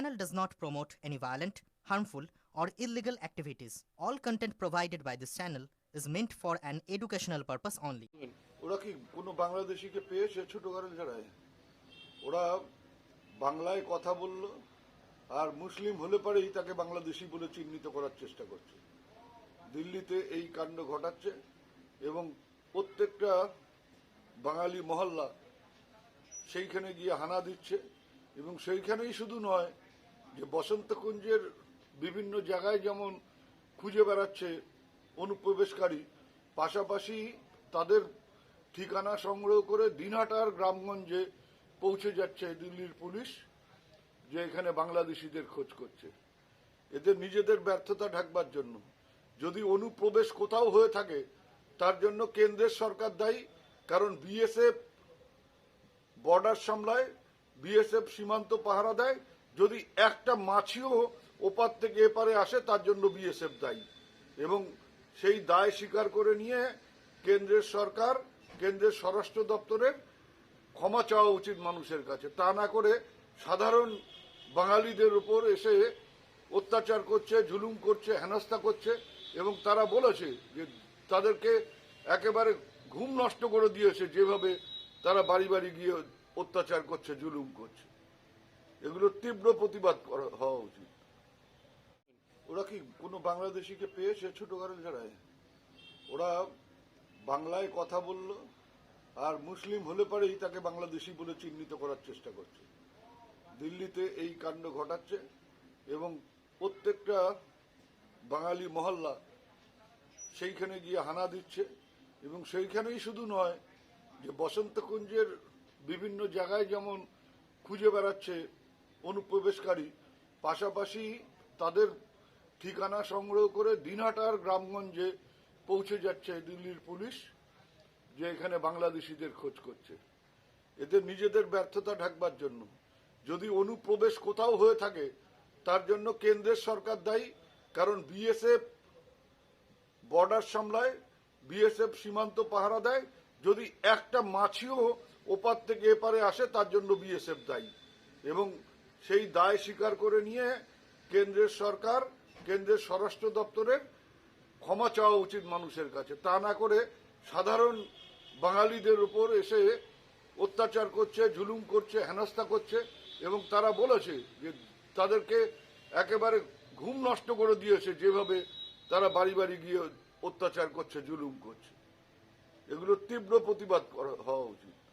channel does not promote any violent, harmful, or illegal activities. All content provided by this channel is meant for an educational purpose only. আর মুসলিম হলে পরেই তাকে বাংলাদেশি বলে চিহ্নিত করার চেষ্টা করছে দিল্লিতে এই কাণ্ড ঘটাচ্ছে এবং প্রত্যেকটা বাঙালি মহল্লা সেইখানে গিয়ে হানা দিচ্ছে এবং সেইখানেই শুধু নয় যে বসন্তকুঞ্জের বিভিন্ন জায়গায় যেমন খুঁজে বেড়াচ্ছে অনুপ্রবেশকারী, পাশাপাশি তাদের ঠিকানা সংগ্রহ করে দিনহাটার গ্রামগঞ্জে পৌঁছে যাচ্ছে দিল্লির পুলিশ, যে এখানে বাংলাদেশিদের খোঁজ করছে। এদের নিজেদের ব্যর্থতা ঢাকবার জন্য। যদি অনুপ্রবেশ কোথাও হয়ে থাকে, তার জন্য কেন্দ্রের সরকার দায়ী, কারণ বিএসএফ বর্ডার সামলায়, বিএসএফ সীমান্ত পাহারা দেয় যদি একটা মাছিও ওপার থেকে এপারে আসে, তার জন্য বিএসএফ দায়ী। এবং সেই দায় স্বীকার করে নিয়ে কেন্দ্রের সরকার, কেন্দ্রের স্বরাষ্ট্র দপ্তরের ক্ষমা চাওয়া উচিত মানুষের কাছে। তা না করে সাধারণ বাঙালিদের উপর এসে অত্যাচার করছে, জুলুম করছে, হেনস্থা করছে, এবং তারা বলেছে যে তাদেরকে একেবারে ঘুম নষ্ট করে দিয়েছে যেভাবে তারা বাড়ি বাড়ি গিয়ে অত্যাচার করছে, জুলুম করছে। এগুলো তীব্র প্রতিবাদ হওয়া উচিত। ওরা কি কোনো বাংলাদেশিকে পেয়েছে ছোট গাড়ি ছাড়ায় ওরা বাংলায় কথা বলল, আর মুসলিম হলে পরেই তাকে বাংলাদেশি বলে চিহ্নিত করার চেষ্টা করছে। দিল্লিতে এই কাণ্ড ঘটাচ্ছে, এবং প্রত্যেকটা বাঙালি মহল্লা সেইখানে গিয়ে হানা দিচ্ছে, এবং সেইখানেই শুধু নয় যে বসন্তকুঞ্জের বিভিন্ন জায়গায় যেমন খুঁজে বেড়াচ্ছে অনুপ্রবেশকারী। পাশাপাশি তাদের ঠিকানা সংগ্রহ করে দিনহাটার গ্রামগঞ্জে পৌঁছে যাচ্ছে দিল্লির পুলিশ, যে এখানে বাংলাদেশিদের খোঁজ করছে। এদের নিজেদের ব্যর্থতা ঢাকবার জন্য। যদি অনুপ্রবেশ কোথাও হয়ে থাকে, তার জন্য কেন্দ্রের সরকার দায়ী, কারণ বিএসএফ বর্ডার সামলায়, বিএসএফ সীমান্ত পাহারা দেয়। যদি একটা মাছিও ওপার থেকে এপারে আসে, তার জন্য বিএসএফ দায়ী। এবং সেই দায় স্বীকার করে নিয়ে কেন্দ্রের সরকার, কেন্দ্রের স্বরাষ্ট্র দপ্তরের ক্ষমা চাওয়া উচিত মানুষের কাছে। তা না করে সাধারণ বাঙালিদের উপর এসে অত্যাচার করছে, জুলুম করছে, হেনস্থা করছে এবং তারা বলেছে যে তাদেরকে একেবারে ঘুম নষ্ট করে দিয়েছে যেভাবে তারা বাড়ি বাড়ি গিয়ে অত্যাচার করছে, জুলুম করছে। এগুলো তীব্র প্রতিবাদ করা- হওয়া উচিত।